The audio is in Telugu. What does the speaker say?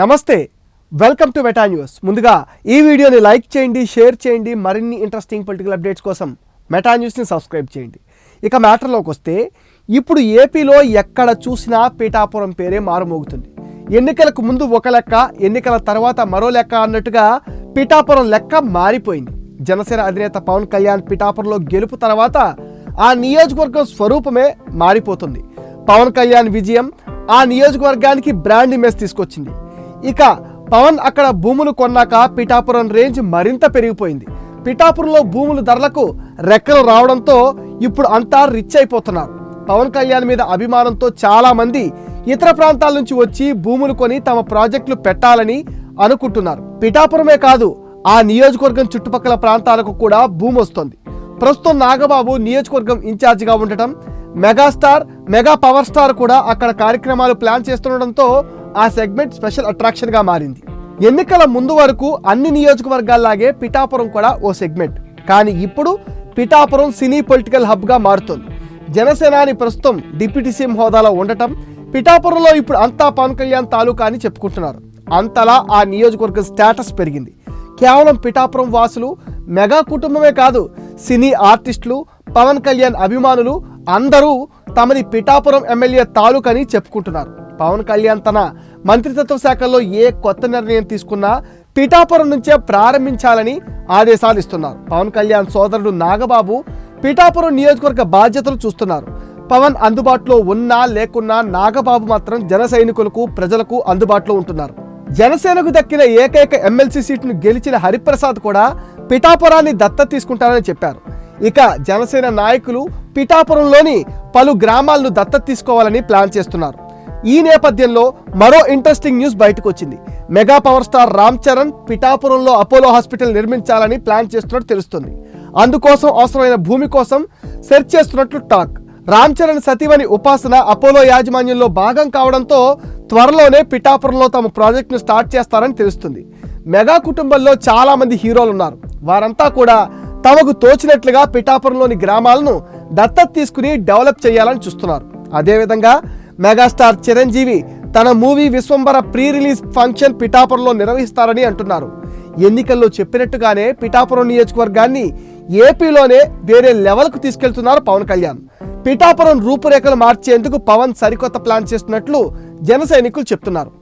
నమస్తే వెల్కమ్ టు మెటా న్యూస్ ముందుగా ఈ వీడియోని లైక్ చేయండి షేర్ చేయండి మరిన్ని ఇంట్రెస్టింగ్ పొలిటికల్ అప్డేట్స్ కోసం మెటా న్యూస్ని సబ్స్క్రైబ్ చేయండి. ఇక మ్యాటర్లోకి వస్తే ఇప్పుడు ఏపీలో ఎక్కడ చూసినా పీఠాపురం పేరే మారుమోగుతుంది. ఎన్నికలకు ముందు ఒక లెక్క ఎన్నికల తర్వాత మరో లెక్క అన్నట్టుగా పీఠాపురం లెక్క మారిపోయింది. జనసేన అధినేత పవన్ కళ్యాణ్ పీఠాపురంలో గెలుపు తర్వాత ఆ నియోజకవర్గం స్వరూపమే మారిపోతుంది. పవన్ కళ్యాణ్ విజయం ఆ నియోజకవర్గానికి బ్రాండ్ ఇమేజ్ తీసుకొచ్చింది. ఇక పవన్ అక్కడ భూములు కొన్నాక పిఠాపురం రేంజ్ మరింత పెరిగిపోయింది. పిఠాపురంలో భూముల ధరలకు రెక్కలు రావడంతో ఇప్పుడు అంతా రిచ్ అయిపోతున్నారు. పవన్ కళ్యాణ్ మీద అభిమానంతో చాలా మంది ఇతర ప్రాంతాల నుంచి వచ్చి భూములు కొని తమ ప్రాజెక్టులు పెట్టాలని అనుకుంటున్నారు. పిఠాపురమే కాదు ఆ నియోజకవర్గం చుట్టుపక్కల ప్రాంతాలకు కూడా భూమి వస్తుంది. ప్రస్తుతం నాగబాబు నియోజకవర్గం ఇన్ఛార్జిగా ఉండటం మెగాస్టార్ మెగా పవర్ స్టార్ కూడా అక్కడ కార్యక్రమాలు ప్లాన్ చేస్తుండటంతో ఆ సెగ్మెంట్ స్పెషల్ అట్రాక్షన్గా మారింది. ఎన్నికల ముందు వరకు అన్ని నియోజకవర్గాల్లాగే పిఠాపురం కూడా ఓ సెగ్మెంట్. కానీ ఇప్పుడు పిఠాపురం సినీ పొలిటికల్ హబ్గా మారుతోంది. జనసేనాని ప్రస్తుతం డిప్యూటీ సీఎం హోదాలో ఉండటం పిఠాపురంలో ఇప్పుడు అంతా పవన్ కళ్యాణ్ తాలూకా అని చెప్పుకుంటున్నారు. అంతలా ఆ నియోజకవర్గం స్టేటస్ పెరిగింది. కేవలం పిఠాపురం వాసులు మెగా కుటుంబమే కాదు సినీ ఆర్టిస్టులు పవన్ కళ్యాణ్ అభిమానులు అందరూ తమది పిఠాపురం ఎమ్మెల్యే తాలూకని చెప్పుకుంటున్నారు. పవన్ కళ్యాణ్ తన మంత్రిత్వ శాఖలో ఏ కొత్త నిర్ణయం తీసుకున్నా పిఠాపురం నుంచే ప్రారంభించాలని ఆదేశాలు ఇస్తున్నారు. పవన్ కళ్యాణ్ సోదరుడు నాగబాబు పిఠాపురం నియోజకవర్గ బాధ్యతలు చూస్తున్నారు. పవన్ అందుబాటులో ఉన్నా లేకున్నా నాగబాబు మాత్రం జన సైనికులకు ప్రజలకు అందుబాటులో ఉంటున్నారు. జనసేనకు దక్కిన ఏకైక ఎమ్మెల్సీ సీటును గెలిచిన హరిప్రసాద్ కూడా పిఠాపురాన్ని దత్త తీసుకుంటారని చెప్పారు. ఇక జనసేన నాయకులు పిఠాపురంలోని పలు గ్రామాలను దత్త తీసుకోవాలని ప్లాన్ చేస్తున్నారు. ఈ నేపథ్యంలో మరో ఇంట్రెస్టింగ్ న్యూస్ బయటకు వచ్చింది mega power star Ram Charan పిఠాపురంలో అపోలో హాస్పిటల్ నిర్మించాలని ప్లాన్ చేస్తున్నట్టు తెలుస్తుంది. అందుకోసం అవసరమైన భూమి కోసం సెర్చ్ చేస్తున్నట్లు టాక్. రామ్ చరణ్ సతీమణి ఉపాసన అపోలో యాజమాన్యంలో భాగం కావడంతో త్వరలోనే పిఠాపురంలో తమ ప్రాజెక్టును స్టార్ట్ చేస్తారని తెలుస్తుంది. మెగా కుటుంబంలో చాలా మంది హీరోలు ఉన్నారు వారంతా కూడా తమకు తోచినట్లుగా పిఠాపురంలోని గ్రామాలను దత్తత తీసుకుని డెవలప్ చేయాలని చూస్తున్నారు. అదేవిధంగా మెగాస్టార్ చిరంజీవి తన movie Vishwambhara pre release function పిఠాపురంలో నిర్వహిస్తారని అంటున్నారు. ఎన్నికల్లో చెప్పినట్టుగానే పిఠాపురం నియోజకవర్గాన్ని ఏపీలోనే వేరే లెవెల్కు తీసుకెళ్తున్నారు పవన్ కళ్యాణ్. పిఠాపురం రూపురేఖలు మార్చేందుకు పవన్ సరికొత్త ప్లాన్ చేస్తున్నట్లు జనసైనికులు చెప్తున్నారు.